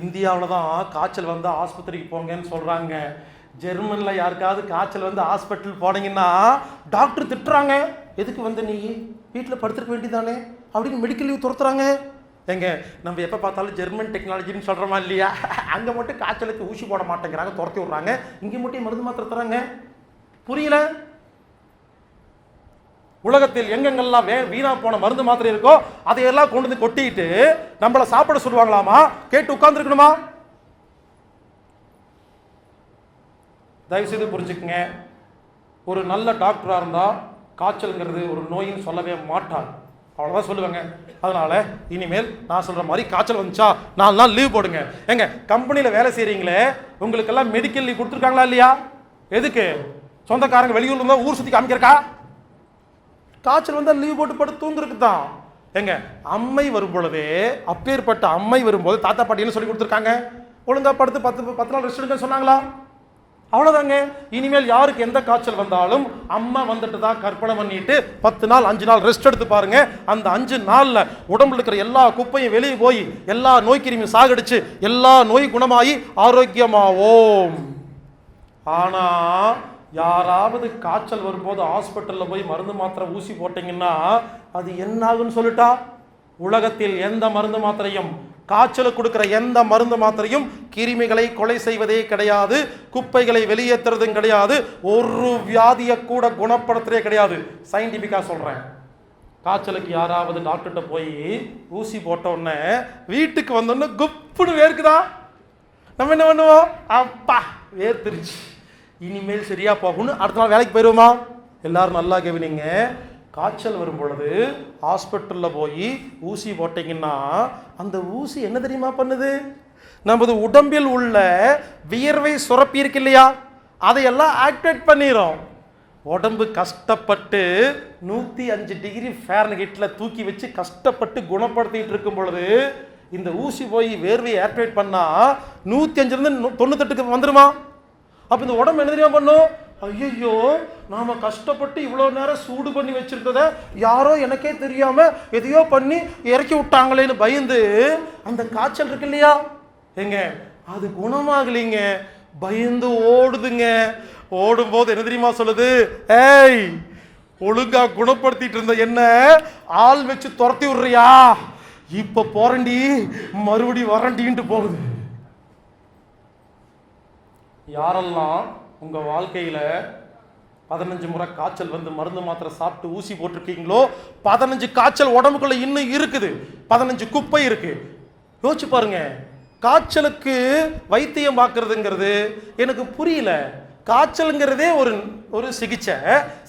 இந்தியாவில் தான் காய்ச்சல் வந்து ஆஸ்பத்திரிக்கு போங்கன்னு சொல்கிறாங்க ஜெர்மனில் யாருக்காவது காய்ச்சல் வந்து ஹாஸ்பிட்டல் போனீங்கன்னா டாக்டர் திட்டுறாங்க. எதுக்கு வந்து நீ வீட்டில் படுத்துருக்க வேண்டியதானே அப்படின்னு மெடிக்கல் லீவ் துரத்துறாங்க. எங்க நம்ம எப்போ பார்த்தாலும் ஜெர்மன் டெக்னாலஜின்னு சொல்கிறோமா இல்லையா? அங்கே மட்டும் காய்ச்சலுக்கு ஊசி போட மாட்டேங்கிறாங்க துரத்தி விட்றாங்க. இங்கே மட்டும் மருந்து மாத்திரை தராங்க. புரியல? உலகத்தில் எங்கெங்கெல்லாம் வே வீணா போன மருந்து மாத்திரை இருக்கோ அதையெல்லாம் கொண்டு வந்து கொட்டிட்டு நம்மளை சாப்பிட சொல்லுவாங்களாமா? கேட்டு உட்காந்துருக்கணுமா தயவுசெய்து புரிஞ்சுக்குங்க. ஒரு நல்ல டாக்டராக இருந்தால் காய்ச்சல்ங்கிறது ஒரு நோயின்னு சொல்லவே மாட்டார். அவ்வளோதான் சொல்லுவாங்க. அதனால் இனிமேல் நான் சொல்கிற மாதிரி காய்ச்சல் வந்துச்சா நாலு நாள் லீவ் போடுங்க. ஏங்க கம்பெனியில் வேலை செய்கிறீங்களே உங்களுக்கெல்லாம் மெடிக்கல் லீவ் கொடுத்துருக்காங்களா இல்லையா? எதுக்கு? சொந்தக்காரங்க வெளியூர்ல இருந்தால் ஊர் சுற்றி காமிக்கிறக்கா? காய்ச்சல் வந்தால் லீவ் போட்டு படுத்து தூங்குறதுக்கு தான் ஏங்க அம்மை வரும் பொழுதே அப்பேற்பட்ட அம்மை வரும்போது தாத்தா பாட்டி என்ன சொல்லி கொடுத்துருக்காங்க? ஒழுங்காக படுத்து பத்து பத்து நாள் ரெஸ்ட் எடுக்க சொன்னாங்களா? அவ்வளோதாங்க இனிமேல் யாருக்கு எந்த காய்ச்சல் வந்தாலும் அம்மா வந்துட்டு தான் கற்பனை பண்ணிட்டு பத்து நாள் அஞ்சு நாள் ரெஸ்ட் எடுத்து பாருங்க. அந்த அஞ்சு நாளில் உடம்புல இருக்கிற எல்லா குப்பையும் வெளியே போய் எல்லா நோய் கிருமியும் சாகடிச்சு எல்லா நோய் குணமாகி ஆரோக்கியமாவோம். ஆனால் யாராவது காய்ச்சல் வரும்போது ஹாஸ்பிட்டலில் போய் மருந்து மாத்திரை ஊசி போட்டிங்கன்னா அது என்னாகுன்னு சொல்லிட்டா? உலகத்தில் எந்த மருந்து மாத்திரையும் காய்ச்சலுக்கு கொடுக்குற எந்த மருந்து மாத்திரையும் கிருமிகளை கொலை செய்வதே கிடையாது குப்பைகளை வெளியேற்றுறதும் கிடையாது ஒரு வியாதியை கூட குணப்படுத்துறதே கிடையாது. சயின்டிஃபிக்காக சொல்கிறேன் காய்ச்சலுக்கு யாராவது டாக்டர்கிட்ட போய் ஊசி போட்டோடனே வீட்டுக்கு வந்தோடனே குப்புன்னு வேர்க்குதா? நம்ம என்ன பண்ணுவோம்? அப்பா வேர்த்துருச்சு. இனிமேல் சரியாக போகணும் அடுத்த நாள் வேலைக்கு போயிடுவோமா எல்லாரும் நல்லா கவனிங்க. காய்ச்சல் வரும் பொழுது ஹாஸ்பிட்டலில் போய் ஊசி போட்டிங்கன்னா அந்த ஊசி என்ன தெரியுமா பண்ணுது? நமது உடம்பில் உள்ள வியர்வை சுரப்பி இருக்கு இல்லையா? அதையெல்லாம் ஆக்டிவேட் பண்ணிடும் உடம்பு கஷ்டப்பட்டு நூற்றி அஞ்சு டிகிரி ஃபேரன்ஹீட்டில் தூக்கி வச்சு கஷ்டப்பட்டு குணப்படுத்திகிட்டு இருக்கும் பொழுது இந்த ஊசி போய் வேர்வையை ஆக்டிவேட் பண்ணால் நூற்றி அஞ்சுலேருந்து தொண்ணூத்தெட்டுக்கு வந்துடுமா அப்போ இந்த உடம்பு என்ன தெரியுமா பண்ணும்? ஐயோ நாம கஷ்டப்பட்டு இவ்வளோ நேரம் சூடு பண்ணி வச்சிருந்தத யாரோ எனக்கே தெரியாம எதையோ பண்ணி இறக்கி விட்டாங்களேன்னு பயந்து அந்த காய்ச்சல் இருக்கு இல்லையா? ஏங்க அது குணமாகலைங்க. பயந்து ஓடுதுங்க. ஓடும்போது என்ன தெரியுமா சொல்லுது? ஏய் ஒழுங்கா குணப்படுத்திட்டு இருந்த என்ன ஆள் வச்சு துரத்தி விடுறியா? இப்ப போறண்டி மறுபடி வரண்டின்ட்டு போகுது. யாரெல்லாம் உங்கள் வாழ்க்கையில் பதினஞ்சு முறை காய்ச்சல் வந்து மருந்து மாத்திரை சாப்பிட்டு ஊசி போட்டிருக்கீங்களோ பதினஞ்சு காய்ச்சல் உடம்புக்குள்ள இன்னும் இருக்குது. பதினஞ்சு குப்பை இருக்கு. யோசிச்சு பாருங்க. காய்ச்சலுக்கு வைத்தியம் பார்க்கறதுங்கிறது எனக்கு புரியல. காய்ச்சலுங்கிறதே ஒரு ஒரு சிகிச்சை.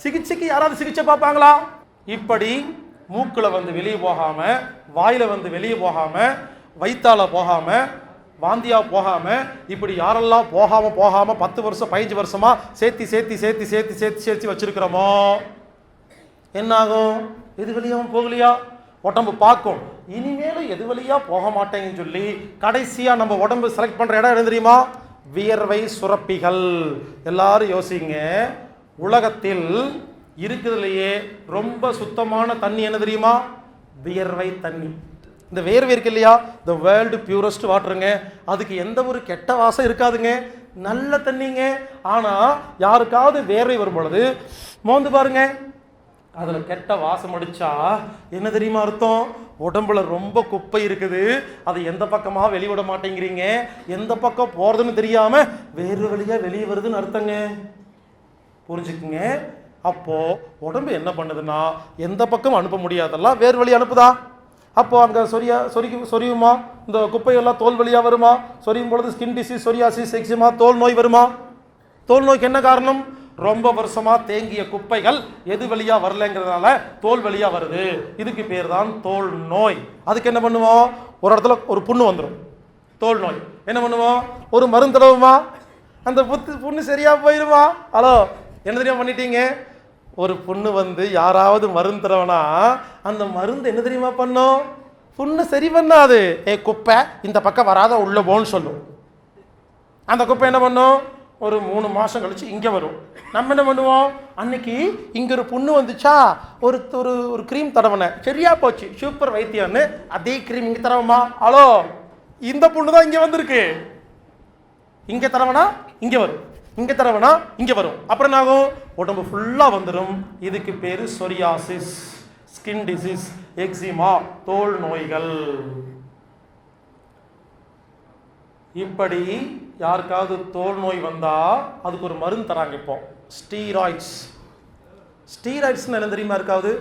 சிகிச்சைக்கு யாராவது சிகிச்சை பார்ப்பாங்களா? இப்படி மூக்கில் வந்து வெளியே போகாமல் வாயில் வந்து வெளியே போகாமல் வயிற்றால் போகாமல் வாந்தியாக போகாமல் இப்படி யாரெல்லாம் போகாமல் போகாமல் பத்து வருஷம் பதினஞ்சு வருஷமாக சேர்த்தி சேர்த்தி சேர்த்தி சேர்த்தி சேர்த்து சேர்த்து வச்சிருக்கிறோமோ? என்ன ஆகும் எது வழியாகவும் போகலையா? உடம்பு பார்க்கும். இனிமேலும் எது வழியாக போக மாட்டேங்கன்னு சொல்லி கடைசியாக நம்ம உடம்பு செலக்ட் பண்ணுற இடம் என்ன தெரியுமா? வியர்வை சுரப்பிகள். எல்லாரும் யோசிங்க. உலகத்தில் இருக்கிறதுலையே ரொம்ப சுத்தமான தண்ணி என்ன தெரியுமா? வியர்வை தண்ணி. இந்த வேர்வை இருக்கு இல்லையா? த வேர்ல்டு பியூரஸ்ட் வாட்டருங்க அதுக்கு எந்த ஒரு கெட்ட வாசம் இருக்காதுங்க. நல்ல தண்ணிங்க. ஆனால் யாருக்காவது வேர்வை வரும் பொழுது மோந்து பாருங்க. அதில் கெட்ட வாசம் அடித்தா என்ன தெரியுமா அர்த்தம்? உடம்புல ரொம்ப குப்பை இருக்குது. அதை எந்த பக்கமாக வெளிவிட மாட்டேங்கிறீங்க? எந்த பக்கம் போகிறதுன்னு தெரியாமல் வேறு வழியாக வெளியே வருதுன்னு அர்த்தங்க. புரிஞ்சுக்குங்க. அப்போது உடம்பு என்ன பண்ணுதுன்னா எந்த பக்கம் அனுப்ப முடியாதெல்லாம் வேறு வழி அனுப்புதா? அப்போ அங்கே சொரியா சொரிக்கு சொரியுமா? இந்த குப்பையெல்லாம் தோல் வழியாக வருமா? சொரியும் பொழுது ஸ்கின் டிசீஸ் சொரியாசிஸ் எக்ஸிமா தோல் நோய் வருமா? தோல் நோய்க்கு என்ன காரணம்? ரொம்ப வருஷமாக தேங்கிய குப்பைகள் எது வழியாக வரலங்கிறதுனால தோல் வழியாக வருது. இதுக்கு பேர் தான் தோல் நோய். அதுக்கு என்ன பண்ணுவோம்? ஒரு இடத்துல ஒரு புண்ணு வந்துடும் தோல் நோய். என்ன பண்ணுவோம்? ஒரு மருந்து தடவுமா அந்த புத்து புண்ணு சரியாக போயிடுமா ஹலோ என்ன தெரியுமா பண்ணிட்டீங்க? ஒரு பொண்ணு வந்து யாராவது மருந்துறவனா அந்த மருந்து என்ன தெரியுமா பண்ணும்? புண்ணு சரி பண்ணாது. ஏ குப்பை இந்த பக்கம் வராத உள்ள போன்னு சொல்லும். அந்த குப்பை என்ன பண்ணும்? ஒரு மூணு மாதம் கழிச்சு இங்கே வரும். நம்ம என்ன பண்ணுவோம்? அன்னைக்கு இங்கே ஒரு புண்ணு வந்துச்சா? ஒரு ஒரு ஒரு க்ரீம் தடவினேன் சரியா போச்சு. சூப்பர் வைத்தியம்னு அதே க்ரீம் இங்கே தடவுமா? ஹலோ இந்த பொண்ணு தான் இங்கே வந்திருக்கு. இங்கே தடவனா இங்கே வரும். இங்க தடவைனா இங்க வரும். அப்புறம் என்ன ஆகும்? உடம்பு ஃபுல்லா வந்துடும் இதுக்கு பேரு சொரியாசிஸ் ஸ்கின் டிசீஸ் எக்ஸிமா தோல் நோய்கள். இப்படி யாருக்காவது தோல் நோய் வந்தா அதுக்கு ஒரு மருந்து தராங்க இப்போ. ஸ்டீராய்ட்ஸ் ஸ்டீராய்ட்ஸ்னு என்ன தெரியுமா இருக்காது?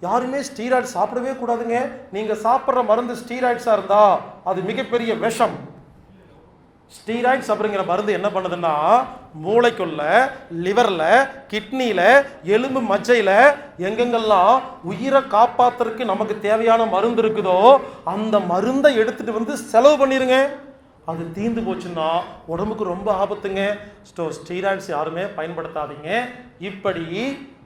யாருமே ஸ்டீராய்ட்ஸ் சாப்பிடவே கூடாதுங்க. நீங்க சாப்பிட்ற மருந்து ஸ்டீராய்ட்ஸா இருந்தா அது மிகப்பெரிய விஷம். ஸ்டீராய்ட்ஸ் அப்படிங்கிற மருந்து என்ன பண்ணுதுன்னா மூளைக்குள்ள லிவரில் கிட்னியில் எலும்பு மஜ்ஜையில் எங்கெங்கெல்லாம் உயிரை காப்பாத்துறதுக்கு நமக்கு தேவையான மருந்து இருக்குதோ அந்த மருந்தை எடுத்துட்டு வந்து செலவு பண்ணிடுங்க அது தீந்து போச்சுன்னா உடம்புக்கு ரொம்ப ஆபத்துங்க. ஸ்டோ ஸ்டீராய்ட்ஸ் யாருமே பயன்படுத்தாதீங்க. இப்படி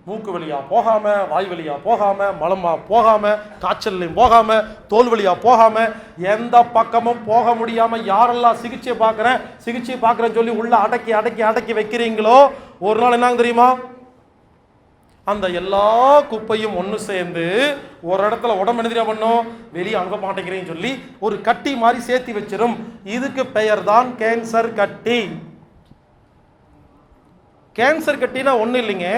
மூக்கு வழியாக போகாமல் வாய் வழியாக போகாமல் மலமாக போகாமல் காய்ச்சல்லையும் போகாமல் தோல் வழியாக போகாமல் எந்த பக்கமும் போக முடியாமல் யாரெல்லாம் சிகிச்சை பார்க்குறேன் சிகிச்சை பார்க்குறேன்னு சொல்லி உள்ள அடக்கி அடக்கி அடக்கி வைக்கிறீங்களோ ஒரு நாள் என்னங்க தெரியுமா? அந்த எல்லா குப்பையும் ஒன்று சேர்ந்து ஒரு இடத்துல உடம்பு என்ன பண்ணும்? வெளியே அனுப்ப மாட்டேங்கிறேன்னு சொல்லி ஒரு கட்டி மாதிரி சேர்த்து வச்சிடும் இதுக்கு பெயர் தான் கேன்சர் கட்டி. கேன்சர் கட்டினா ஒன்றும் இல்லைங்க.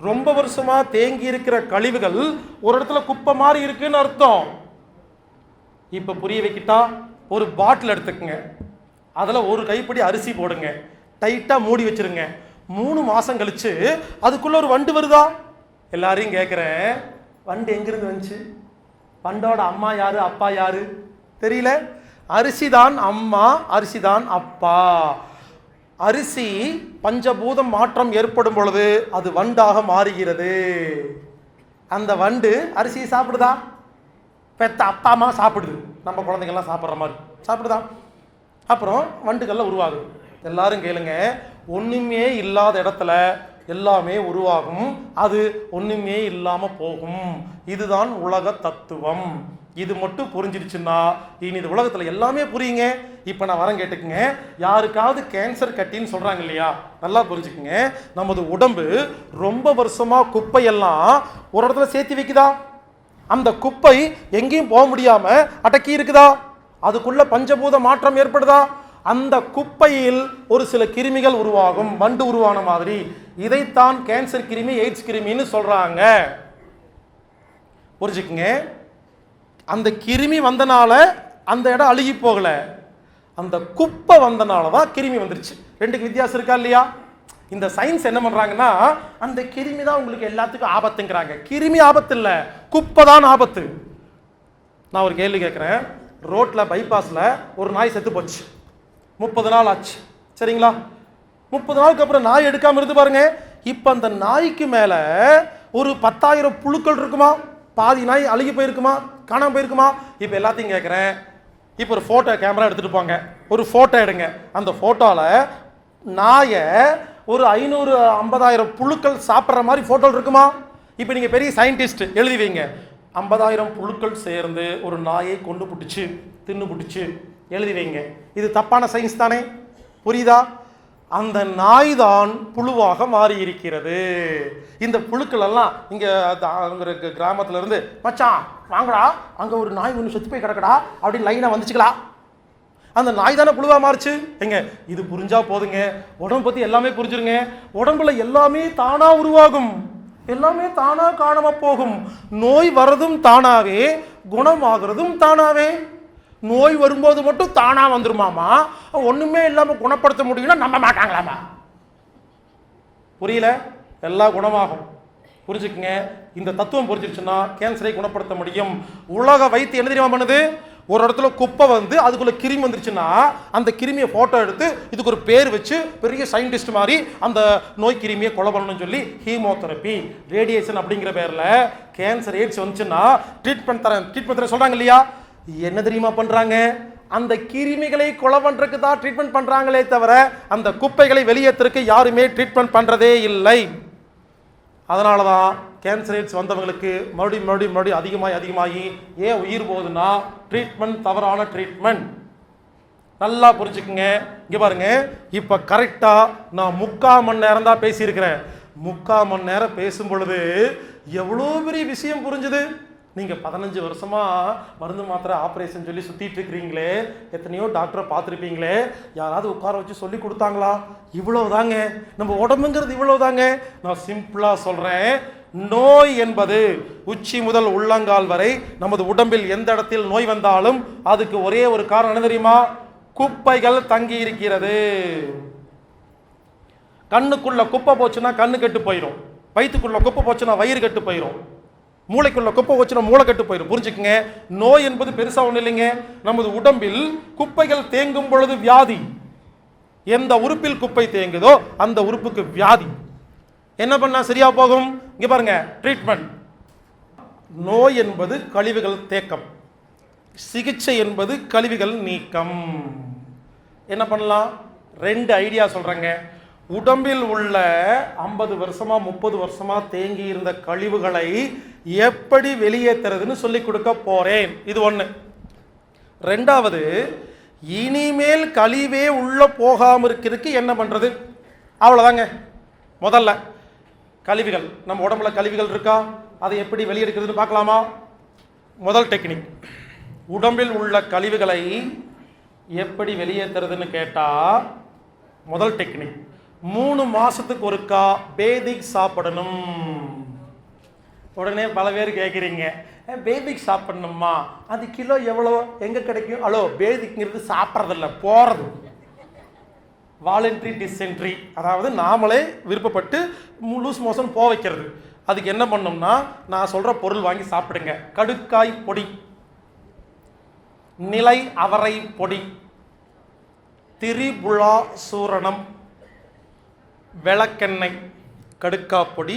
ரொம்ப வருஷமா தேங்கி இருக்கிற கழிவுகள் ஒரு இடத்துல குப்பை மாதிரி இருக்குன்னு அர்த்தம். இப்ப புரிய வைக்கிட்டா ஒரு பாட்டில் எடுத்துக்கங்க. அதில் ஒரு கைப்படி அரிசி போடுங்க. டைட்டா மூடி வச்சிருங்க. மூணு மாசம் கழிச்சு அதுக்குள்ள ஒரு வண்டு வருதா? எல்லாரையும் கேட்குறேன் வண்டு எங்கிருந்து வந்துச்சு? வண்டோட அம்மா யாரு? அப்பா யாரு? தெரியல. அரிசி தான் அம்மா அரிசி தான் அப்பா. அரிசி பஞ்சபூதம் மாற்றம் ஏற்படும் பொழுது அது வண்டாக மாறுகிறது. அந்த வண்டு அரிசியை சாப்பிடுதா? பெத்த அப்பா அம்மா சாப்பிடுது. நம்ம குழந்தைங்கள்லாம் சாப்பிட்ற மாதிரி. சாப்பிடுதா? அப்புறம் வண்டுகள்லாம் உருவாகுது. எல்லாரும் கேளுங்க. ஒன்றுமே இல்லாத இடத்துல எல்லாமே உருவாகும். அது ஒன்றுமே இல்லாமல் போகும். இதுதான் உலக தத்துவம். இது மட்டும் புரிஞ்சிடுச்சுன்னா இனி இந்த உலகத்தில் எல்லாமே புரியுங்க. இப்போ நான் வரேன் கேட்டுக்குங்க. யாருக்காவது கேன்சர் கட்டின்னு சொல்கிறாங்க இல்லையா? நல்லா புரிஞ்சுக்குங்க. நமது உடம்பு ரொம்ப வருஷமாக குப்பையெல்லாம் ஒரு இடத்துல சேர்த்து வைக்குதா? அந்த குப்பை எங்கேயும் போக முடியாமல் அடக்கி இருக்குதா? அதுக்குள்ள பஞ்சபூத மாற்றம் ஏற்படுதா? அந்த குப்பையில் ஒரு சில கிருமிகள் உருவாகும். வண்டு உருவான மாதிரி. இதைத்தான் கேன்சர் கிருமி எய்ட்ஸ் கிருமின்னு சொல்கிறாங்க புரிஞ்சுக்குங்க? அந்த கிருமி வந்தனால அந்த இடம் அழுகி போகல. அந்த குப்பை வந்தனால தான் கிருமி வந்துருச்சு. ரெண்டுக்கு வித்தியாசம் இருக்கா இல்லையா? இந்த சயின்ஸ் என்ன பண்ணுறாங்கன்னா அந்த கிருமி தான் உங்களுக்கு எல்லாத்துக்கும் ஆபத்துங்கிறாங்க. கிருமி ஆபத்து இல்லை குப்பை தான் ஆபத்து. நான் ஒரு கேள்வி கேட்குறேன். ரோட்டில் பைபாஸில் ஒரு நாய் செத்து போச்சு. முப்பது நாள் ஆச்சு. சரிங்களா? முப்பது நாளுக்கு அப்புறம் நாய் எடுக்காமல் இருந்து பாருங்க. இப்போ அந்த நாய்க்கு மேலே ஒரு பத்தாயிரம் புழுக்கள் இருக்குமா? பாதி நாய் அழுகி போயிருக்குமா? காணாமல் போயிருக்குமா? இப்போ எல்லாத்தையும் கேட்குறேன் இப்போ ஒரு ஃபோட்டோ கேமரா எடுத்துகிட்டு போங்க. ஒரு ஃபோட்டோ எடுங்க. அந்த ஃபோட்டோவில் நாயை ஒரு ஐநூறு ஐம்பதாயிரம் புழுக்கள் சாப்பிட்ற மாதிரி ஃபோட்டோ இருக்குமா? இப்போ நீங்கள் பெரிய சயின்டிஸ்ட் எழுதி வைங்க. ஐம்பதாயிரம் புழுக்கள் சேர்ந்து ஒரு நாயை கொண்டு பிடிச்சி தின்னு பிடிச்சி எழுதி வைங்க. இது தப்பான சயின்ஸ் தானே? புரியுதா? அந்த நாய் தான் புழுவாக மாறி இருக்கிறது இந்த புழுக்கள் எல்லாம் இங்க த- கிராமத்துல இருந்து மச்சான் வாங்கடா அங்கே ஒரு நாய் ஒன்று செத்து போய் கிடக்கடா அப்படின்னு லைனாக வந்துச்சுக்கலாம் அந்த நாய் தானே புழுவாக மாறுச்சு? எங்க இது புரிஞ்சா போதுங்க. உடம்பு பற்றி எல்லாமே புரிஞ்சிருங்க. உடம்புல எல்லாமே தானாக உருவாகும். எல்லாமே தானாக காணாமல் போகும். நோய் வர்றதும் தானாவே குணமாகிறதும் தானாவே. நோய் வரும்போது மட்டும் தானாக வந்துருமாமா? ஒன்றுமே இல்லாமல் குணப்படுத்த முடியும்னா நம்ப மாட்டாங்களாமா? புரியல? எல்லாம் குணமாகும். புரிஞ்சுக்குங்க. இந்த தத்துவம் புரிஞ்சிருச்சுன்னா கேன்சரை குணப்படுத்த முடியும். உலக வைத்து என்ன தெரியுமா பண்ணுது? ஒரு இடத்துல குப்பை வந்து அதுக்குள்ள கிருமி வந்துருச்சுன்னா அந்த கிருமியை ஃபோட்டோ எடுத்து இதுக்கு ஒரு பேர் வச்சு பெரிய சயின்டிஸ்ட் மாதிரி அந்த நோய் கிருமியை கொலை பண்ணணும்னு சொல்லி ஹீமோதெரப்பி ரேடியேஷன் அப்படிங்கிற பேரில் கேன்சர் எய்ட்ஸ் வந்துச்சுன்னா ட்ரீட்மெண்ட் தரேன். ட்ரீட்மெண்ட் தரேன். சொல்கிறாங்க இல்லையா? என்ன தெரியுமா பண்றாங்க? அந்த கிருமிகளை கொலை பண்றதுக்கு தான் ட்ரீட்மெண்ட் பண்றாங்களே தவிர அந்த குப்பைகளை வெளியேற்றுறதுக்கு யாருமே ட்ரீட்மெண்ட் பண்றதே இல்லை. அதனால தான் கேன்சர் எய்ட்ஸ் வந்தவங்களுக்கு மறுபடியும் மறுபடியும் மறுபடியும் அதிகமாகி அதிகமாகி ஏன் உயிர் போகுதுன்னா ட்ரீட்மெண்ட் தவறான ட்ரீட்மெண்ட் நல்லா புரிஞ்சுக்குங்க. இங்கே பாருங்க. இப்போ கரெக்டாக நான் முக்கால் மணி நேரம் தான் பேசியிருக்கிறேன். முக்கால் மணி நேரம் பேசும் பொழுது எவ்வளோ பெரிய விஷயம் புரிஞ்சுது? நீங்கள் பதினஞ்சு வருஷமாக மருந்து மாத்திரை ஆப்ரேஷன் சொல்லி சுற்றிட்டு இருக்கிறீங்களே எத்தனையோ டாக்டரை பார்த்துருப்பீங்களே யாராவது உட்கார வச்சு சொல்லி கொடுத்தாங்களா? இவ்வளவுதாங்க. நம்ம உடம்புங்கிறது இவ்வளவுதாங்க. நான் சிம்பிளாக சொல்கிறேன் நோய் என்பது உச்சி முதல் உள்ளங்கால் வரை நமது உடம்பில் எந்த இடத்தில் நோய் வந்தாலும் அதுக்கு ஒரே ஒரு காரணம் என்ன தெரியுமா? குப்பைகள் தங்கி இருக்கிறது. கண்ணுக்குள்ள குப்பை போச்சுன்னா கண்ணு கெட்டு போயிடும் வயிற்றுக்குள்ள குப்பை போச்சுன்னா வயிறு கெட்டு போயிடும் மூளைக்குள்ள குப்பை வச்சுனா மூளை கட்டு போயிடும் புரிஞ்சுக்குங்க? நோய் என்பது பெருசாக ஒன்றும் இல்லைங்க. நமது உடம்பில் குப்பைகள் தேங்கும் பொழுது வியாதி. எந்த உறுப்பில் குப்பை தேங்குதோ அந்த உறுப்புக்கு வியாதி. என்ன பண்ணால் சரியா போகும்? இங்கே பாருங்க ட்ரீட்மெண்ட் நோய் என்பது கழிவுகள் தேக்கம். சிகிச்சை என்பது கழிவுகள் நீக்கம். என்ன பண்ணலாம்? ரெண்டு ஐடியா சொல்கிறேங்க உடம்பில் உள்ள ஐம்பது வருஷமா முப்பது வருஷமா தேங்கி இருந்த கழிவுகளை எப்படி வெளியேற்றுறதுன்னு சொல்லி கொடுக்க போறேன். இது ஒன்று ரெண்டாவது இனிமேல் கழிவே உள்ள போகாம இருக்கிறதுக்கு என்ன பண்றது? அவ்வளோதாங்க முதல்ல கழிவுகள். நம்ம உடம்புல கழிவுகள் இருக்கா? அதை எப்படி வெளியெடுக்கிறதுன்னு பார்க்கலாமா? முதல் டெக்னிக். உடம்பில் உள்ள கழிவுகளை எப்படி வெளியேற்றுறதுன்னு கேட்டால் முதல் டெக்னிக். மூணு மாசத்துக்கு ஒருக்கா பேதிக் சாப்பிடணும். உடனே பல பேர் கேட்குறீங்க பேதிக் சாப்பிடணுமா? அது கிலோ எவ்வளோ? எங்கே கிடைக்கும்? ஹலோ பேதிக்ங்கிறது சாப்பிட்றதில்ல போகிறது வாலண்ட்ரி டிசென்ட்ரி அதாவது நாமளே விருப்பப்பட்டு லூஸ் மோஷன் போக வைக்கிறது. அதுக்கு என்ன பண்ணோம்னா நான் சொல்கிற பொருள் வாங்கி சாப்பிடுங்க. கடுக்காய் பொடி. நிலை அவரை பொடி. திரிபுலா சூரணம். விளக்கெண்ணெய் கடுக்கா பொடி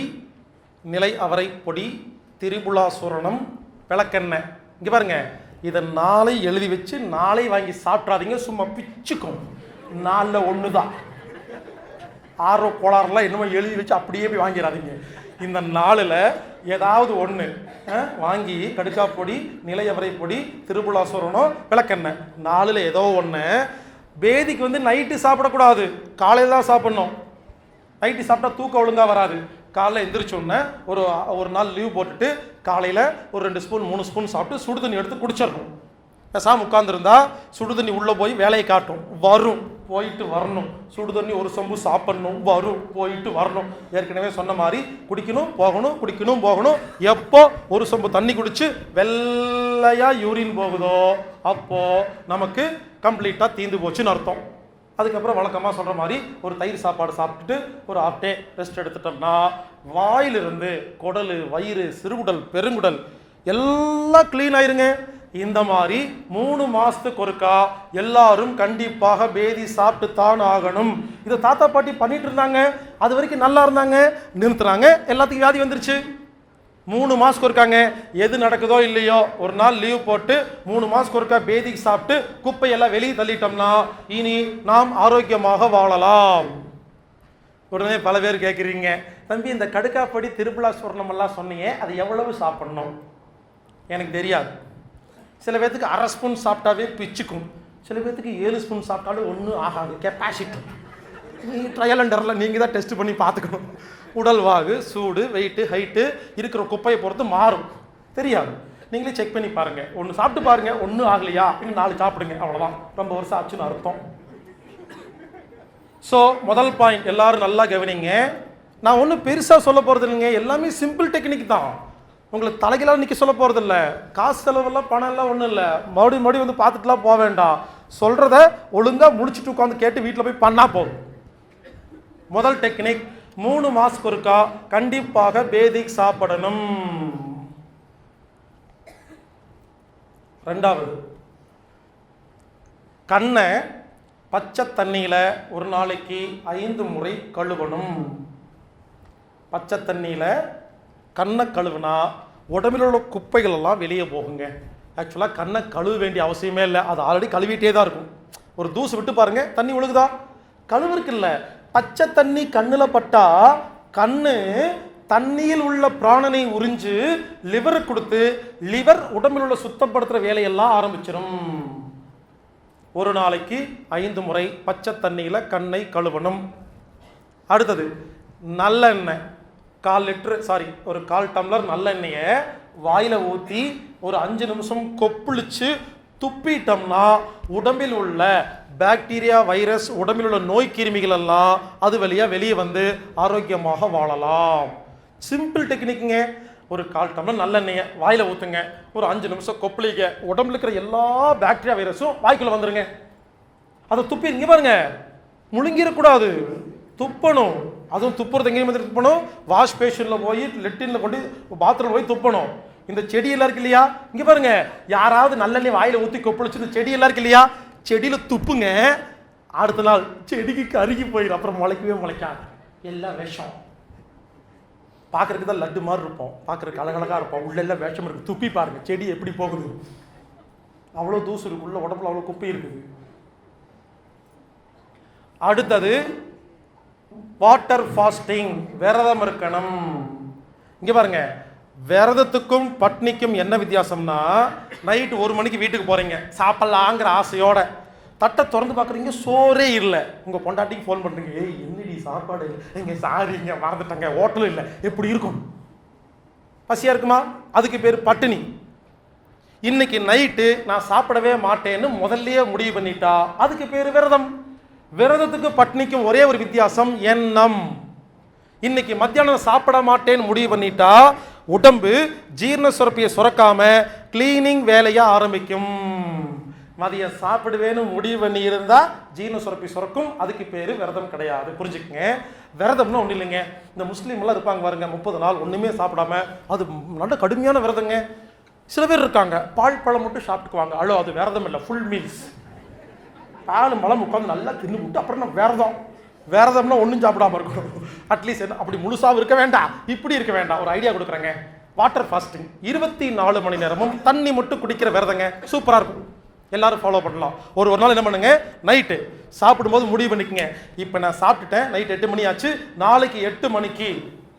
நிலை அவரை பொடி திரிபுலா சூரணம் விளக்கெண்ணெய். இங்கே பாருங்க இதை நாளை எழுதி வச்சு நாளை வாங்கி சாப்பிட்றாதீங்க சும்மா பிச்சுக்கும். நாளில் ஒன்று தான் ஆர்வ கோளாறுலாம் என்னமோ எழுதி வச்சு அப்படியே போய் வாங்கிடாதீங்க. இந்த நாளில் ஏதாவது ஒன்று வாங்கி கடுக்கா பொடி நிலையவரை பொடி திருப்புலாசுரனம் விளக்கெண்ணெய். நாளில் ஏதோ ஒன்று பேதிக்கு வந்து நைட்டு சாப்பிடக்கூடாது. காலையில் தான் சாப்பிட்ணும். நைட்டு சாப்பிட்டா தூக்கம் ஒழுங்காக வராது. காலைல எந்திரிச்ச உடனே ஒரு ஒரு நாள் லீவ் போட்டுட்டு காலையில் ஒரு ரெண்டு ஸ்பூன் மூணு ஸ்பூன் சாப்பிட்டு சுடு தண்ணி எடுத்து குடிச்சிடணும். பேசாமல் உட்காந்துருந்தா சுடு தண்ணி உள்ளே போய் வேலையை காட்டும். வரும். போயிட்டு வரணும். சுடு தண்ணி ஒரு சொம்பு சாப்பிடணும். வரும். போயிட்டு வரணும். ஏற்கனவே சொன்ன மாதிரி குடிக்கணும் போகணும் குடிக்கணும் போகணும். எப்போ ஒரு சொம்பு தண்ணி குடித்து வெள்ளையாக யூரின் போகுதோ அப்போது நமக்கு கம்ப்ளீட்டாக தீந்து போச்சுன்னு அர்த்தம். அதுக்கப்புறம் வழக்கமாக சொல்கிற மாதிரி ஒரு தயிர் சாப்பாடு சாப்பிட்டுட்டு ஒரு half டே ரெஸ்ட் எடுத்துட்டோம்னா வாயிலிருந்து குடல் வயிறு சிறுகுடல் பெருங்குடல் எல்லாம் க்ளீன் ஆயிருங்க. இந்த மாதிரி மூணு மாதத்துக்கு ஒருக்கா எல்லாரும் கண்டிப்பாக பேதி சாப்பிட்டு தான் ஆகணும். இதை தாத்தா பாட்டி பண்ணிட்டு இருந்தாங்க. அது வரைக்கும் நல்லா இருந்தாங்க. நிறுத்துறாங்க. எல்லாத்துக்கும் வியாதி வந்துருச்சு. மூணு மாதத்துக்கு ஒருக்காங்க. எது நடக்குதோ இல்லையோ ஒரு நாள் லீவ் போட்டு மூணு மாதத்துக்கு ஒருக்கா பேதிக்கு சாப்பிட்டு குப்பையெல்லாம் வெளியே தள்ளிட்டோம்னா இனி நாம் ஆரோக்கியமாக வாழலாம். உடனே பல பேர் கேட்குறீங்க தம்பி இந்த கடுக்காப்படி திருப்பலா சுவர்ணமெல்லாம் சொன்னீங்க அது எவ்வளவு சாப்பிடணும்? எனக்கு தெரியாது. சில பேர்த்துக்கு அரை ஸ்பூன் சாப்பிட்டாவே பிச்சுக்கும். சில பேர்த்துக்கு ஏழு ஸ்பூன் சாப்பிட்டாலும் ஒன்றும் ஆகாது. கெப்பாசிட்டி ட்ரையல் அண்ட் எரரில் நீங்கள் தான் டெஸ்ட் பண்ணி பார்த்துக்கணும். உடல் வாகு சூடு வெயிட்டு ஹைட்டு இருக்கிற குப்பையை பொறுத்து மாறும். தெரியாது. நீங்களே செக் பண்ணி பாருங்கள் ஒன்று சாப்பிட்டு பாருங்கள் ஒன்றும் ஆகலையா? இன்னும் நாலு சாப்பிடுங்க அவ்வளோதான் ரொம்ப வருஷம் ஆச்சுன்னு அர்த்தம். ஸோ முதல் பாயிண்ட் எல்லாரும் நல்லா கவனிங்க. நான் ஒன்றும் பெருசாக சொல்ல போகிறது இல்லைங்க. எல்லாமே சிம்பிள் டெக்னிக் தான். உங்களுக்கு தலைகளாக நிற்க சொல்ல போகிறது இல்லை. காசு செலவெல்லாம் பணம் எல்லாம் ஒன்றும் இல்லை. மறுபடியும் மறுபடியும் வந்து பார்த்துட்டுலாம் போக வேண்டாம். சொல்கிறத ஒழுங்காக முடிச்சுட்டு உட்காந்து கேட்டு வீட்டில் போய் பண்ணால் போதும். முதல் டெக்னிக் மூணு மாசத்துக்கு ஒருக்கா கண்டிப்பாக பேதிக் சாப்பிடணும். ரெண்டாவது கண்ணை பச்சை தண்ணியில் ஒரு நாளைக்கு ஐந்து முறை கழுவணும். பச்சை தண்ணியில் கண்ணை கழுவுனா உடம்பில் உள்ள குப்பைகள் எல்லாம் வெளியே போகுங்க. ஆக்சுவலாக கண்ணை கழுவ வேண்டிய அவசியமே இல்லை. அது ஆல்ரெடி கழுவிட்டே தான் இருக்கும். ஒரு தூசு விட்டு பாருங்கள் தண்ணி ஒழுகுதா? கழுவுறதுக்கு இல்லை. பச்சை தண்ணி கண்ணில் பட்டா கண்ணு தண்ணியில் உள்ள பிராணனை உறிஞ்சு லிவரை கொடுத்து லிவர் உடம்பில் உள்ள சுத்தப்படுத்துகிற வேலையெல்லாம் ஆரம்பிச்சிடும் ஒரு நாளைக்கு ஐந்து முறை பச்சை தண்ணியில் கண்ணை கழுவணும். அடுத்தது நல்லெண்ணெய் கால் லிட்டரு சாரி ஒரு கால் டம்ளர் நல்லெண்ணெயை வாயில் ஊற்றி ஒரு அஞ்சு நிமிஷம் கொப்புளிச்சு துப்பிட்டோம்னா உடம்பில் உள்ள பாக்டீரியா வைரஸ் உடம்பில் உள்ள நோய் கிருமிகள் எல்லாம் அது வழியாக வெளியே வந்து ஆரோக்கியமாக வாழலாம். சிம்பிள் டெக்னிக்குங்க ஒரு கால் டம்ளர் நல்லெண்ணெயை வாயில் ஊற்றுங்க ஒரு அஞ்சு நிமிஷம் கொப்பளிக்க உடம்புல இருக்கிற எல்லா பாக்டீரியா வைரஸும் வாய்க்குள்ளே வந்துருங்க. அதை துப்பி இங்கே பாருங்க. முழுங்கிடக்கூடாது துப்பணும். அதுவும் துப்புறது எங்கேயும் வந்து துப்பணும். வாஷ் பேஷனில் போய் லெட்டினில் கொண்டு பாத்ரூம் போய் துப்பணும். இந்த செடி எல்லாம் இருக்கு இல்லையா? இங்க பாருங்க. யாராவது நல்லெண்ணெய் வாயில ஊற்றி கொப்பளிச்சு இந்த செடி எல்லாம் இருக்கு இல்லையா? செடியில துப்புங்க. அடுத்த நாள் செடிக்கு கருகி போயிடும் அப்புறம் முளைக்கவே முளைக்காது. எல்லாம் விஷம். பார்க்கறதுக்கு தான் லட்டு மாதிரி இருப்போம். பார்க்கறதுக்கு அழகழகா இருப்போம். உள்ள எல்லாம் விஷம் இருக்கு. துப்பி பாருங்க. செடி எப்படி போகுது? அவ்வளோ தூசு இருக்கு. உள்ள உடம்புல அவ்வளோ குப்பை இருக்குது. அடுத்தது வாட்டர் ஃபாஸ்டிங் விரதம் இருக்கணும். இங்க பாருங்க. விரதத்துக்கும் பட்னிக்கும் என்ன வித்தியாசம்னா நைட்டு ஒரு மணிக்கு வீட்டுக்கு போகிறீங்க சாப்பிட்லாங்கிற ஆசையோட. தட்டை திறந்து பார்க்குறீங்க சோறே இல்லை. உங்கள் பொண்டாட்டிக்கு ஃபோன் பண்ணுறீங்க ஏய் என்னடி சாப்பாடு? எங்க சாரிங்க மறந்துட்டாங்க. ஹோட்டலும் இல்லை. எப்படி இருக்கும்? பசியாக இருக்குமா? அதுக்கு பேர் பட்டினி. இன்னைக்கு நைட்டு நான் சாப்பிடவே மாட்டேன்னு முதல்லயே முடிவு பண்ணிட்டா அதுக்கு பேர் விரதம். விரதத்துக்கு பட்னிக்கும் ஒரே ஒரு வித்தியாசம் எண்ணம். இன்னைக்கு மத்தியானம் சாப்பிட மாட்டேன்னு முடிவு பண்ணிட்டா உடம்பு ஜீரண சுரப்பியை சுரக்காம கிளீனிங் வேலையை ஆரம்பிக்கும். மதியம் சாப்பிடுவேன்னு முடிவு பண்ணி இருந்தால் ஜீரண சுரப்பி சுரக்கும். அதுக்கு பேர் விரதம் கிடையாது. புரிஞ்சுக்கங்க. விரதம்னு ஒன்றும் இல்லைங்க. இந்த முஸ்லீம்லாம் இருப்பாங்க பாருங்க முப்பது நாள் ஒன்றுமே சாப்பிடாம. அது நல்ல கடுமையான விரதங்க. சில பேர் இருக்காங்க. பால் பழம் மட்டும் சாப்பிட்டுக்குவாங்க. அழோ அது விரதம் இல்லை ஃபுல் மீல்ஸ் பால் மலம் உட்காந்து நல்லா தின்னு விட்டு அப்புறம் நான் விரதம்? விரதம்னா ஒன்றும் சாப்பிடாம இருக்கணும். அட்லீஸ்ட் என்ன அப்படி முழுசாகவும் இருக்க வேண்டாம். இப்படி இருக்க வேண்டாம். ஒரு ஐடியா கொடுக்குறேங்க. வாட்டர் ஃபாஸ்டிங் இருபத்தி நாலு மணி நேரமும் தண்ணி மட்டும் குடிக்கிற விரதங்க. சூப்பராக இருக்கும். எல்லாரும் ஃபாலோ பண்ணலாம். ஒரு ஒரு நாள் என்ன பண்ணுங்க? நைட்டு சாப்பிடும்போது முடிவு பண்ணிக்கங்க. இப்போ நான் சாப்பிட்டுட்டேன். நைட் எட்டு மணி ஆச்சு. நாளைக்கு எட்டு மணிக்கு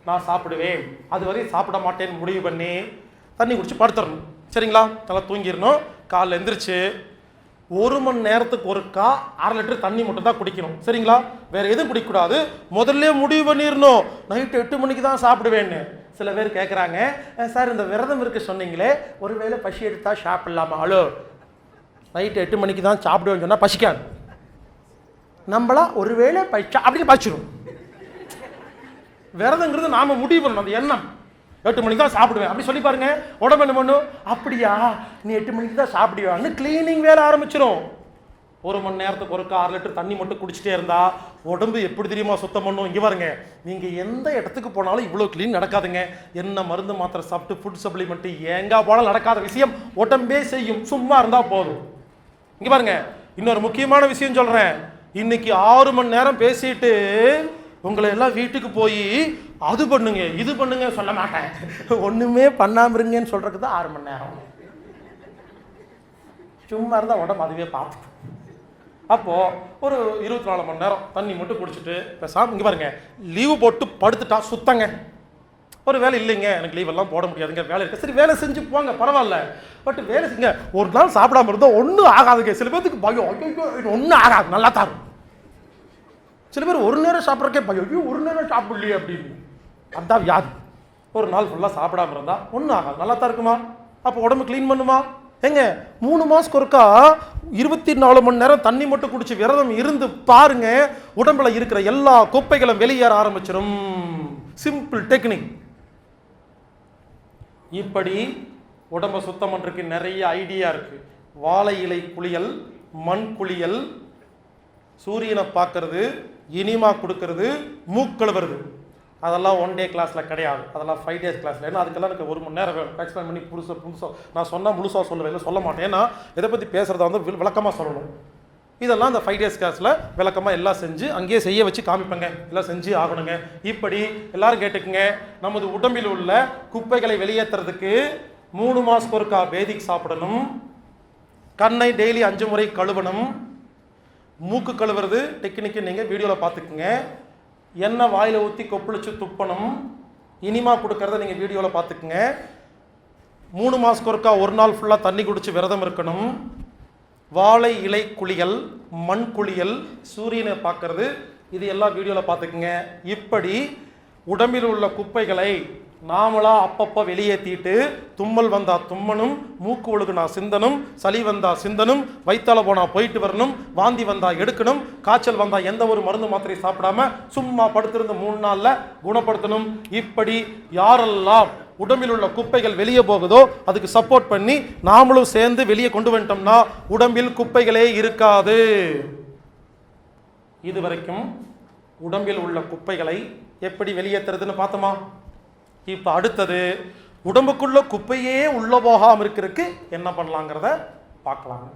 நான் சாப்பிடுவேன். அது வரையும் சாப்பிட மாட்டேன்னு முடிவு பண்ணி தண்ணி குடிச்சு படுத்துடணும் சரிங்களா? நல்லா தூங்கிடணும். காலைல எந்திரிச்சு ஒரு மணி நேரத்துக்கு ஒருக்கா அரை லிட்டர் தண்ணி மட்டும் தான் குடிக்கணும். சரிங்களா? வேற எதுவும் குடிக்கக்கூடாது. முதல்ல முடிவு பண்ணிடணும். நைட்டு எட்டு மணிக்கு தான் சாப்பிடுவேன்னு. சில பேர் கேட்குறாங்க சார் இந்த விரதம் இருக்க சொன்னீங்களே. ஒருவேளை பசி எடுத்தால் சாப்பிடலாமா? ஹலோ. நைட்டு எட்டு மணிக்கு தான் சாப்பிடுவேன்னு சொன்னால் பசிக்காது. நம்மளா ஒருவேளை பச்சா அப்படின்னு பச்சிடும் விரதங்கிறது நாம் முடிவு பண்ணணும். அந்த எண்ணம். எட்டு மணிக்கு தான் சாப்பிடுவேன். அப்படி சொல்லி பாருங்க. உடம்பு என்ன பண்ணும்? அப்படியா? நீ எட்டு மணிக்கு தான் சாப்பிடுவான்னு கிளீனிங் வேலை ஆரம்பிச்சிடும் ஒரு மணி நேரத்துக்கு ஒருக்க ஆறு லிட்டர் தண்ணி மட்டும் குடிச்சிட்டே இருந்தா உடம்பு எப்படி தெரியுமா சுத்தம் பண்ணும்? இங்கே பாருங்க. நீங்க எந்த இடத்துக்கு போனாலும் இவ்வளோ க்ளீன் நடக்காதுங்க. என்ன மருந்து மாத்திரை சாப்பிட்டு ஃபுட் சப்ளிமெண்ட் எங்கே போனாலும் நடக்காத விஷயம் உடம்பே செய்யும். சும்மா இருந்தா போதும். இங்கே பாருங்க. இன்னொரு முக்கியமான விஷயம் சொல்றேன். இன்னைக்கு ஆறு மணி நேரம் பேசிட்டு உங்களை எல்லாம் வீட்டுக்கு போய் அது பண்ணுங்க இது பண்ணுங்க சொல்ல மாட்டேன். ஒன்றுமே பண்ணாமல் இருங்கன்னு சொல்கிறதுக்கு தான் ஆறு மணி நேரம். சும்மா இருந்தால் உடம்பு அதுவே பார்த்து அப்போது ஒரு இருபத்தி நாலு மணி நேரம் தண்ணி மட்டும் குடிச்சிட்டு பேசாமல் இங்கே பாருங்க லீவு போட்டு படுத்துட்டா சுத்தங்க. ஒரு வேலை இல்லைங்க எனக்கு லீவ் எல்லாம் போட முடியாதுங்க வேலை இருக்கு. சரி வேலை செஞ்சு போங்க பரவாயில்ல. பட் வேலை செஞ்சு ஒரு நாள் சாப்பிடாம இருந்தால் ஒன்றும் ஆகாதுங்க. சில பேர்த்துக்கு பயம் ஐயோ ஒன்றும் ஆகாது நல்லா தான் இருக்கும். சில பேர் ஒரு நேரம் சாப்பிட்றக்கே பயம் ஐயோ ஒரு நேரம் சாப்பிடலையே அப்படின்னு. அதான் வியாதி ஒரு நாள் ஃபுல்லாக சாப்பிடாம இருந்தால் ஒன்றும் ஆகாது. நல்லா தான் இருக்குமா? அப்போ உடம்பு க்ளீன் பண்ணுமா? ஏங்க மூணு மாதத்துக்கு ஒருக்கா இருபத்தி நாலு மணி நேரம் தண்ணி மட்டும் குடிச்சு விரதம் இருந்து பாருங்க உடம்புல இருக்கிற எல்லா குப்பைகளும் வெளியேற ஆரம்பிச்சிடும் சிம்பிள் டெக்னிக் இப்படி உடம்பை சுத்தம் பண்ணுறதுக்கு நிறைய ஐடியா இருக்கு. வாழை இலை குளியல் மண் குளியல் சூரியனை பார்க்கறது இனிமா கொடுக்கறது மூக்கழுவுறது அதெல்லாம் ஒன் டே கிளாஸில் கிடையாது. அதெல்லாம் ஃபைவ் டேஸ் கிளாஸில் ஏன்னா அதுக்கெல்லாம் எனக்கு ஒரு மணி நேரம் வேணும். எக்ஸ்பிளைன் பண்ணி புதுசாக புதுசாக நான் சொன்னால் முழுசாக சொல்லுவேன். இல்லை சொல்ல மாட்டேன். ஏன்னா இதை பற்றி பேசுகிறத வந்து விளக்கமாக சொல்லணும். இதெல்லாம் அந்த ஃபைவ் டேஸ் கிளாஸில் விளக்கமாக எல்லாம் செஞ்சு அங்கேயே செய்ய வச்சு காமிப்பேங்க. எல்லாம் செஞ்சு ஆகணுங்க. இப்படி எல்லோரும் கேட்டுக்குங்க. நமது உடம்பில் உள்ள குப்பைகளை வெளியேற்றுறதுக்கு மூணு மாதத்துக்கு ஒருக்கா பேதிக் சாப்பிடணும். கண்ணை டெய்லி அஞ்சு முறை கழுவணும். மூக்கு கழுவுறது டெக்னிக்கு நீங்கள் வீடியோவில் பார்த்துக்குங்க. எண்ணெய் வாயில் ஊற்றி கொப்பளிச்சு துப்பணும். இனிமா கொடுக்கறத நீங்கள் வீடியோவில் பார்த்துக்குங்க மூணு மாதத்துக்கு ஒருக்கா ஒரு நாள் ஃபுல்லாக தண்ணி குடித்து விரதம் இருக்கணும். வாழை இலை குளியல் மண் குளியல் சூரியனை பார்க்கறது இது எல்லாம் வீடியோவில் பார்த்துக்குங்க இப்படி உடம்பில் உள்ள குப்பைகளை நாமளா அப்பப்போ வெளியேற்றிட்டு தும்மல் வந்தா தும்மனும் மூக்கு ஒழுகுனா சிந்தனும் சளி வந்தா சிந்தனும் வைத்தால போனா போயிட்டு வரணும் வாந்தி வந்தா எடுக்கணும் காய்ச்சல் வந்தா எந்த ஒரு மருந்து மாத்திரை சாப்பிடாம சும்மா படுத்திருந்து மூணு நாள்ல குணப்படுத்தணும். இப்படி யாரெல்லாம் உடம்பில் உள்ள குப்பைகள் வெளியே போகுதோ அதுக்கு சப்போர்ட் பண்ணி நாமளும் சேர்ந்து வெளியே கொண்டு வந்துட்டோம்னா உடம்பில் குப்பைகளே இருக்காது. இது வரைக்கும் உடம்பில் உள்ள குப்பைகளை எப்படி வெளியேற்றுறதுன்னு பார்த்தோமா? இப்போ அடுத்தது உடம்புக்குள்ள குப்பையே உள்ளே போகாமல் இருக்கிறதுக்கு என்ன பண்ணலாங்கிறத பார்க்கலாங்க.